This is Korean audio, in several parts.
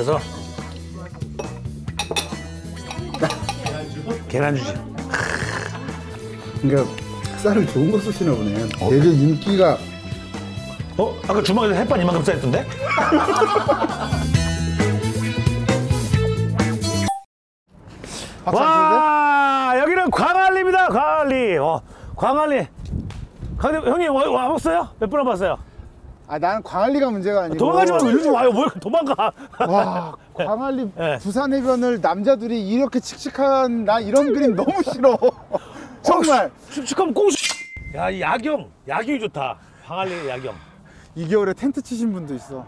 해서 계란주지. 그러니까 쌀을 좋은 거 쓰시나 보네. 되게 인기가 어? 아까 주방에서 햇반 이만큼 쌓였던데? 와 여기는 광안리입니다 광안리 어, 광안리 형님 와, 와봤어요? 몇 분 와봤어요? 아 나는 광안리가 문제가 아니고. 도망가지 말고 일로 좀 와요. 뭘 도망가. 와 광안리 네. 부산 해변을 남자들이 이렇게 칙칙한 나 이런 그림 너무 싫어. 정말. 축축하면 꽁 야이 야경. 야경이 좋다. 광안리 야경. 이 겨울에 텐트 치신 분도 있어.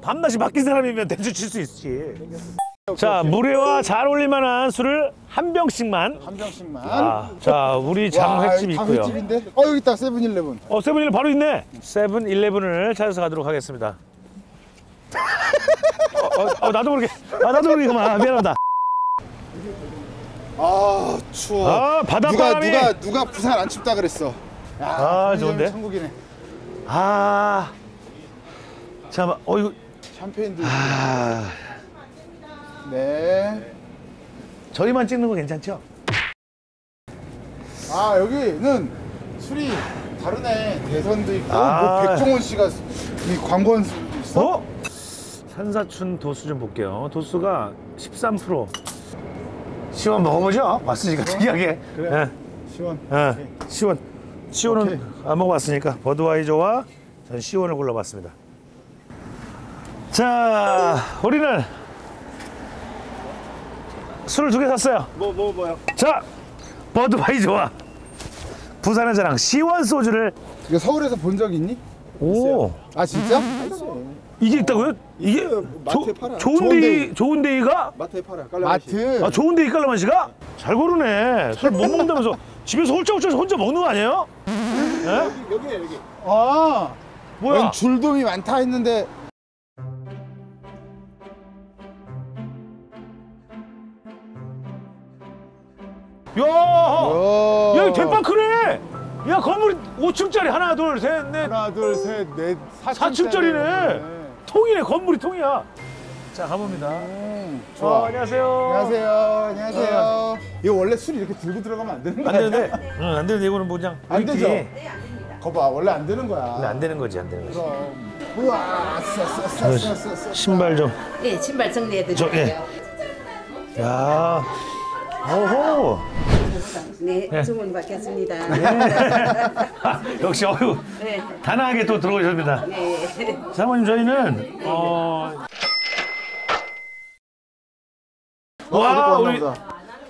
밤낮이 바뀐 사람이면 대충 칠수 있지 자 물회와 잘 어울릴만한 술을 한 병씩만. 한 병씩만. 아, 자 우리 장횟집 와, 있고요. 장횟집인데? 어 여기 있다. 세븐일레븐. 어 세븐일레븐 바로 있네. 세븐일레븐을 찾아서 가도록 하겠습니다. 어, 어, 어, 나도 모르게 아, 나도 모르게 그만. 미안하다. 아 추워. 아 누가 바닷바람이. 누가 누가 부산 안 춥다 그랬어? 야, 아, 좋은데? 천국이네. 아 잠깐만. 어 이거. 샴페인도 아 네. 저희만 찍는 거 괜찮죠? 아 여기는 술이 다르네 대선도 있고 아. 뭐 백종원 씨가 이 광고한 술도 있어? 어? 산사춘 도수 좀 볼게요 도수가 13% 시원 먹어보죠 왔으니까 특이하게 그래. 시원 예. 시원 시원은 오케이. 안 먹어봤으니까 버드와이저와 전 시원을 골라봤습니다 자 우리는 술을 두 개 샀어요 뭐, 뭐, 뭐요? 자 버드와이저와 부산의 자랑 시원 소주를 이거 서울에서 본 적 있니? 오 아 진짜? 이게 있다고요? 이게 마트에 팔아요. 좋은 좋은 데이 데이. 좋은 데이가 마트에. 깔라맛이. 마트 아 좋은 데이 깔라만 씨가 잘 고르네 술 못 먹는다면서 집에서 홀짝홀짝 혼자 먹는 거 아니에요? 예? 여기네 여기. 아 뭐야? 웬 줄돔이 많다 했는데 야, 어. 야, 이 대빵 크네. 야, 건물이 5층짜리 하나, 둘, 셋, 넷, 하나 둘 셋 넷 4층 짜리네. 통이네, 건물이 통이야. 자, 가봅니다. 음, 어, 좋아 안녕하세요. 안녕하세요 안녕하세요 이거 원래 술 이렇게 들고 들어가면 안 되는 안 거야? 되는데, 응, 안 되는데 이거는 뭐 그냥 안. 되죠? 거봐 원래 안 되는 거야 원래 안 되는 거지, 안 되는 거지. 그럼 우와 쎄쎄쎄쎄쎄 신발 좀. 예, 신발 정리해 저, 드릴게요. 예. 야, 오호. 네, 예. 주문 받겠습니다. 아, 역시 어유 네. 단아하게 또 들어오셨습니다. 네. 사모님 저희는 어. 와, 우리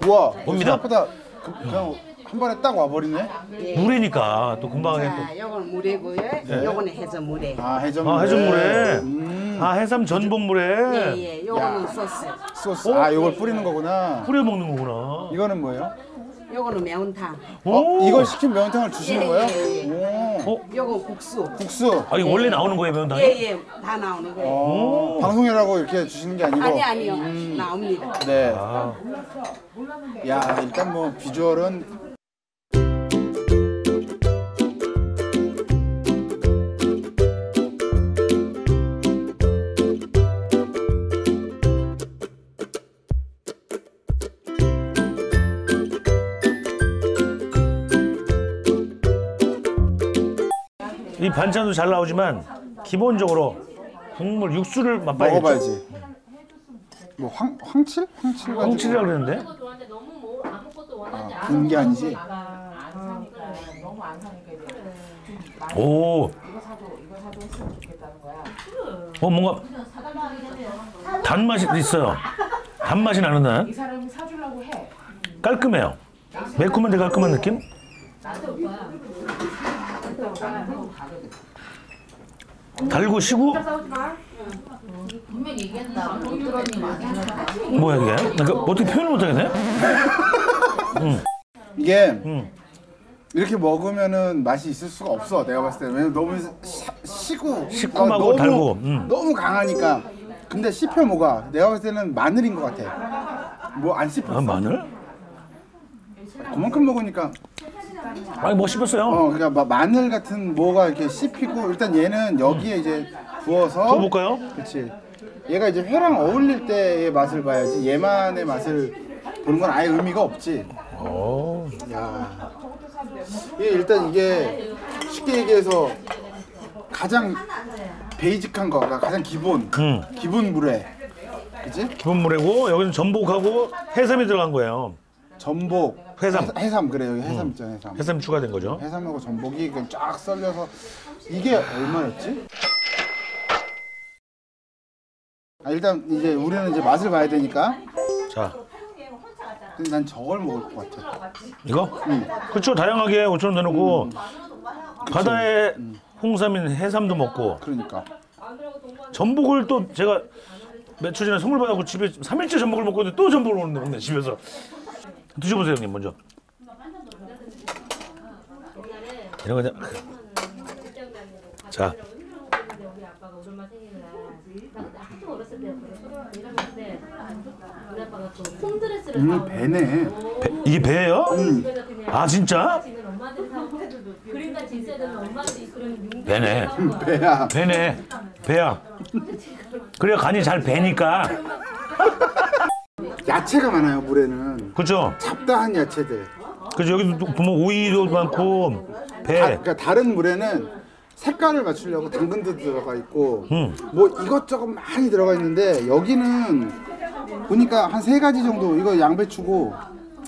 우와 옵니다. 생각보다 그- 그냥 한 번에 딱 와버리네 물회니까 또 금방 해 또. 자, 요건 물회고요. 요거는 해산물회. 아 해전 물에 아 해산물에 음, 아 해삼 전복 물에 예, 예. 요거는 소스. 소스 아 이걸 뿌리는 거구나 뿌려 먹는 거구나. 이거는 뭐예요? 요거는 매운탕. 어? 이걸 시킨 매운탕을 주시는 예, 거예요? 예, 오 어? 요건 국수. 국수 아 이거 원래 나오는 거예요 매운탕이? 예, 예. 다 나오는 거예요. 어, 방송이라고 이렇게 주시는 게 아니고 아니, 아니요. 나옵니다. 네. 아, 야 일단 뭐 비주얼은 반찬도 잘 나오지만 기본적으로 국물 육수를 맛봐야겠죠. 먹어봐야지. 뭐 황, 황칠? 황칠 가지고 홍칠이라 그랬는데? 구운 게 아니지? 오. 어 뭔가 단맛이 있어요. 단맛이 나는. 깔끔해요. 매콤한데 깔끔한 느낌? 달고 시고 분명히 얘기한다. 못 들었니 많이 뭐야 이게? 그러니까 어떻게 표현을 못하겠네? 이게 음. 이렇게 먹으면은 맛이 있을 수가 없어 내가 봤을 때 왜냐면 너무 시, 시고 시큼하고 너무, 달고, 음. 너무 강하니까 근데 씹혀 뭐가 내가 봤을 때는 마늘인 것 같아 뭐 안 씹혔어 아 마늘? 그만큼 먹으니까 아니 뭐 씹었어요. 어 그러니까 마, 마늘 같은 뭐가 이렇게 씹히고 일단 얘는 여기에 이제 부어서 구워볼까요? 그렇지 얘가 이제 회랑 어울릴 때의 맛을 봐야지 얘만의 맛을 보는 건 아예 의미가 없지. 오. 야, 이게 일단 이게 쉽게 얘기해서 가장 베이직한 거, 그러니까 가장 기본, 음. 기본 물회, 그지? 기본 물회고 여기는 전복하고 해삼이 들어간 거예요. 전복, 해삼. 해- 해삼 그래요. 해삼 있잖아, 해삼. 해삼이 추가된 거죠. 해삼하고 전복이 쫙 썰려서 이게 얼마였지? 아, 일단 이제 우리는 이제 맛을 봐야 되니까 자, 근데 난 저걸 먹을 것 같아. 이거? 그렇죠. 다양하게 5천 원 내놓고 바다에 홍삼인 해삼도 먹고 그러니까 전복을 또 제가 며칠 전에 선물 받아고 집에 3일째 전복을 먹고 있는데 또 전복을 먹는데 집에서 드셔보세요 형님 먼저 이런 거 그냥 자 우리 아빠가 오랜만에 생일날 나 그때 아주 어렸을 때였거든 일하는데 우리 아빠가 또 홈드레스를 음 사오고 배네. 배- 이게 배예요? 그냥 아 진짜? 배네. 배야. 배네 배야 그래야 간이 잘 배니까 야채가 많아요 물에는. 그렇죠? 잡다한 야채들. 그래서 여기도 또 보면 오이도 많고 다, 배 그러니까 다른 물에는 색깔을 맞추려고 당근도 들어가 있고 음. 뭐 이것저것 많이 들어가 있는데 여기는 보니까 한 세 가지 정도 이거 양배추고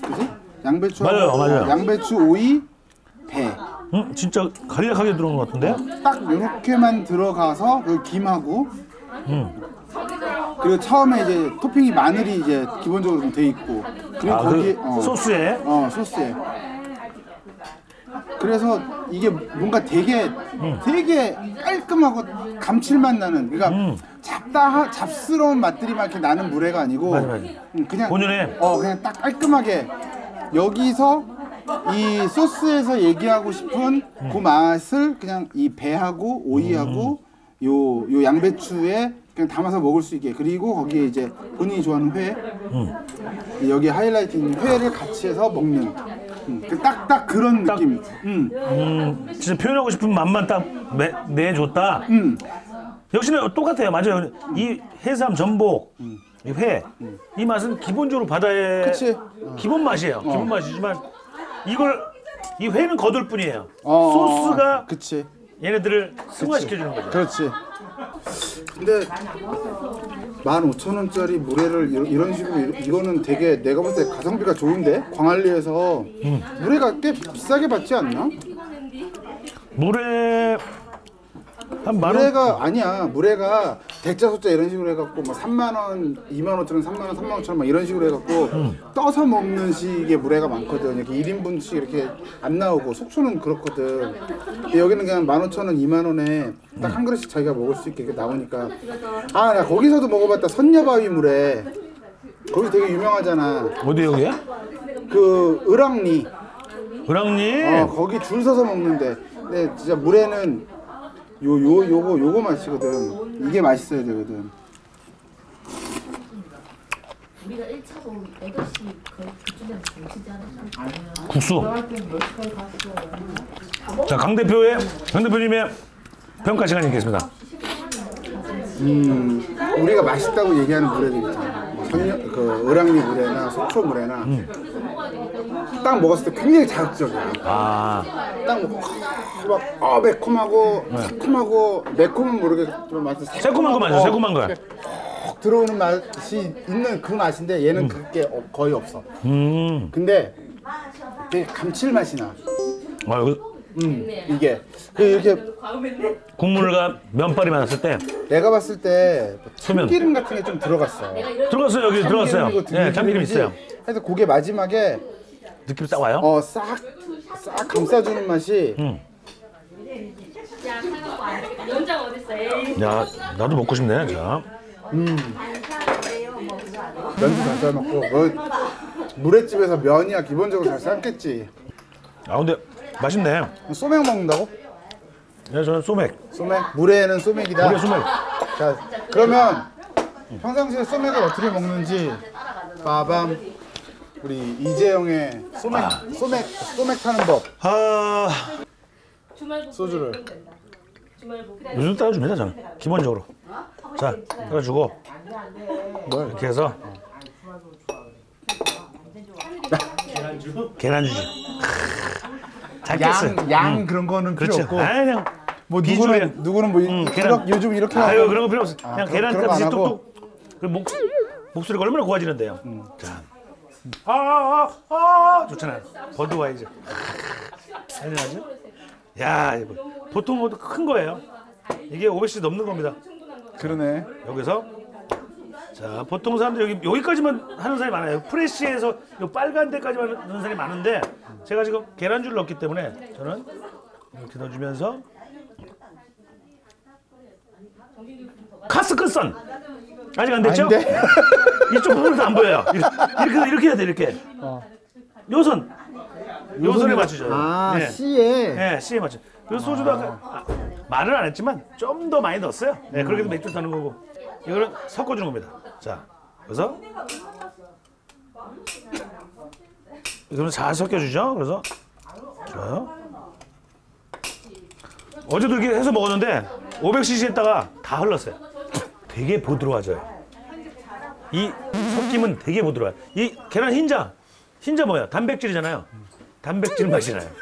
그지? 양배추 맞아요, 맞아요. 양배추 오이 배. 음, 진짜 간략하게 들어온 것 같은데? 딱 요렇게만 들어가서 여기 김하고 음. 그리고 처음에 이제 토핑이 마늘이 이제 기본적으로 좀 돼 있고. 그리고 아, 거기 그 소스에? 어 소스에. 그래서 이게 뭔가 되게 음. 되게 깔끔하고 감칠맛 나는 그러니까 음. 잡다 잡스러운 맛들이 막 이렇게 나는 물회가 아니고 맞아, 맞아. 음, 그냥 본연의? 어 그냥 딱 깔끔하게 여기서 이 소스에서 얘기하고 싶은 그 맛을 그냥 이 배하고 오이하고 요, 요 양배추에 그냥 담아서 먹을 수 있게 그리고 거기에 이제 본인이 좋아하는 회 여기 하이라이트인 회를 같이 해서 먹는 음, 그 딱딱 그런 딱- 느낌 음, 음, 진짜 표현하고 싶은 맛만 딱 내, 내줬다. 음. 역시나 똑같아요. 맞아요. 이 해삼, 전복, 이 회, 이 맛은 기본적으로 바다의 그치. 기본 맛이에요. 기본 맛이지만 이걸 이 회는 거둘 뿐이에요. 어, 소스가 그치 얘네들을 승화시켜 주는 거죠. 그렇지 근데 15,000원짜리 물회를 이런, 이런 식으로 이- 이거는 되게 내가 봤을 때 가성비가 좋은데 광안리에서 물회가 꽤 비싸게 받지 않나? 물에. 물회가 아니야. 물회가 대짜 소자 이런 식으로 해갖고 뭐 3만 원, 2만 5천 원, 3만 원, 3만 5천 원막 이런 식으로 해갖고 떠서 먹는 식의 물회가 많거든. 이렇게 1인분씩 이렇게 안 나오고 속초는 그렇거든. 근데 여기는 그냥 15,000원, 2만 원에 딱 한 그릇씩 자기가 먹을 수 있게 나오니까. 아 나 거기서도 먹어봤다. 선녀바위 물회. 거기 되게 유명하잖아. 어디 여기야? 그 을왕리. 을왕리. 어, 거기 줄 서서 먹는데. 근데 진짜 물에는 요 요 요거 요거 맛이거든 이게 맛있어야 되거든 우리가 1차로 8시 거의 그쯤에 오시지 않았나? 국수. 자, 강 대표의 강 대표님의 평가 시간이 있겠습니다. 음 우리가 맛있다고 얘기하는 물회들 있잖아 뭐 선녀 그 을왕리 물회나 속초 물회나 딱 먹었을 때 굉장히 자극적이야 아, 딱 먹고 막 어, 매콤하고 새콤하고 매콤은 모르겠지만 맛은 새콤한 거 맞아요. 새콤한 거. 확 들어오는 맛이 있는 그 맛인데 얘는 그게 어- 거의 없어. 음, 근데 되게 감칠맛이 나. 아, 여기 음, 이게 그 이렇게 국물과 면발이 많았을 때 내가 봤을 때 소면. 참기름 같은 게 좀 들어갔어. 들어갔어요. 여기 들어갔어요. 참기름이고 예, 참기름. 있어요. 그래서 그게 마지막에 느낌 딱 와요. 어싹싹 감싸주는 맛이 음. 야, 사갖고 안 돼. 연장 어딨어? 에이. 야, 나도 먹고 싶네. 자, 면도 잘 삶았고 뭐 물회집에서 면이야 기본적으로 잘 삶겠지. 아 근데 맛있네. 소맥 먹는다고? 예, 저는 소맥. 소맥? 물회는 소맥이다. 물에 소맥. 자 그러면 평상시에 소맥을 어떻게 먹는지 빠밤 우리 이재영의 소맥 소맥 소맥 타는 법 아, 소주를 요즘 따라줍니다 저는 기본적으로. 자, 그래가지고 이렇게 해서 계란주지. 잘 깼어요. 양, 양 그런 거는 필요 그렇죠. 없고 아 그냥 뭐 비주얼이야. 누구는 누구는 뭐 음, 이렇게, 계란. 요즘 이렇게 아유 그런 거 필요 없어. 아, 그냥 그- 계란 값이 하고? 뚝뚝. 그 목, 목소리가 얼마나 고와지는데요. 자, 아아 아 아, 좋잖아요. 버드와이저. 안녕하죠? 야, 이거 보통 뭐큰 거예요. 이게 500cc 넘는 겁니다. 그러네. 여기서 자 보통 사람들 여기 여기까지만 하는 사람이 많아요. 프레시에서 요 빨간 데까지만 하는 사람이 많은데 제가 지금 계란줄을 넣었기 때문에 저는 이렇게 넣어주면서 카스 끝선 아직 안 됐죠? 아닌데? 이쪽 부분도 안 보여요. 이렇게 이렇게 해야 돼 이렇게. 요선 요선에 맞추죠. 아 네. C에 네, C에 맞죠. 그래서 소주도 아까 아, 말은 안 했지만 좀 더 많이 넣었어요. 네, 그렇게 해서 맥주 타는 거고. 이거는 섞어주는 겁니다. 자, 그래서 이거는 잘 섞여주죠. 그래서 좋아요. 어제도 이렇게 해서 먹었는데 500cc 했다가 다 흘렀어요. 되게 부드러워져요. 이 섞임은 되게 부드러워요. 이 계란 흰자, 흰자 뭐야? 단백질이잖아요. 단백질 맛이 나요.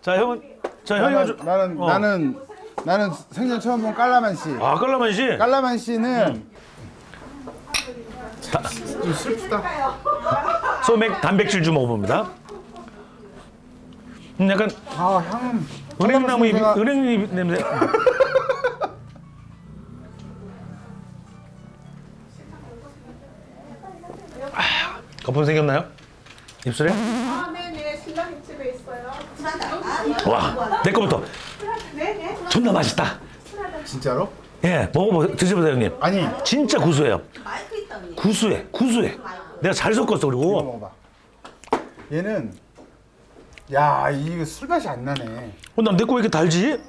자, 형은 자, 형이 나는, 어. 나는 나는 생전 처음 본 깔라만시. 아, 깔라만시. 깔라만시는 좀 슬프다. 소맥 단백질 좀 먹어봅니다. 음, 약간 아 향은 은행나무 잎, 냄새가- 은행잎 냄새. 아, 거품 생겼나요? 입술에? 아, 네네. 신랑님 집에 있어요. 와, 내 거부터. 존나 맛있다. 진짜로? 예, 먹어보, 드셔보세요, 형님. 아니 진짜 구수해요. 구수해, 구수해. 내가 잘 섞었어, 이거 그리고. 먹어봐. 얘는 야 이거 술 맛이 안 나네. 어, 남내 거 왜 이렇게 달지?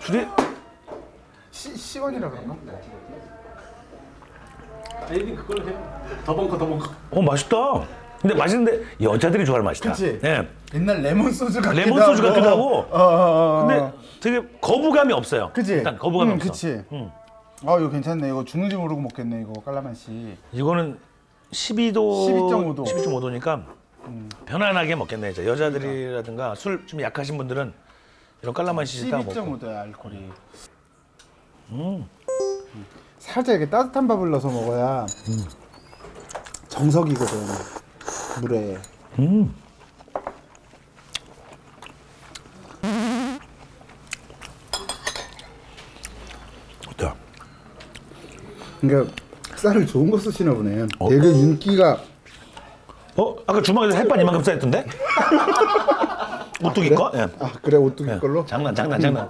술이? 시, 시원이라 그런가? 어, 맛있다. 근데 맛있는데 여자들이 좋아할 맛이다. 그치? 예. 옛날 레몬 소주 같기도 레몬 소주 하고. 같기도 하고. 어, 어, 어, 어. 근데 되게 거부감이 없어요. 그치? 일단 거부감이 응, 없어. 그치? 응. 아 이거 괜찮네. 이거 죽는지 모르고 먹겠네. 이거 깔라만시. 이거는 12도 12.5도. 12.5도니까 편안하게 먹겠네. 이제 여자들이라든가 술 좀 약하신 분들은 이런 깔라만시 딱 먹고. 12.5도야 알코올이. 음. 살짝 이렇게 따뜻한 밥을 넣어서 먹어야 정석이거든. 물에. 음. 어때요? 그러니까 쌀을 좋은 거 쓰시나 보네. 어. 되게 윤기가 어? 아까 주방에서 햇반 이만큼 쌓였던데? 오뚜기 거? 예. 아 그래 오뚜기 예. 걸로. 장난 장난 장난.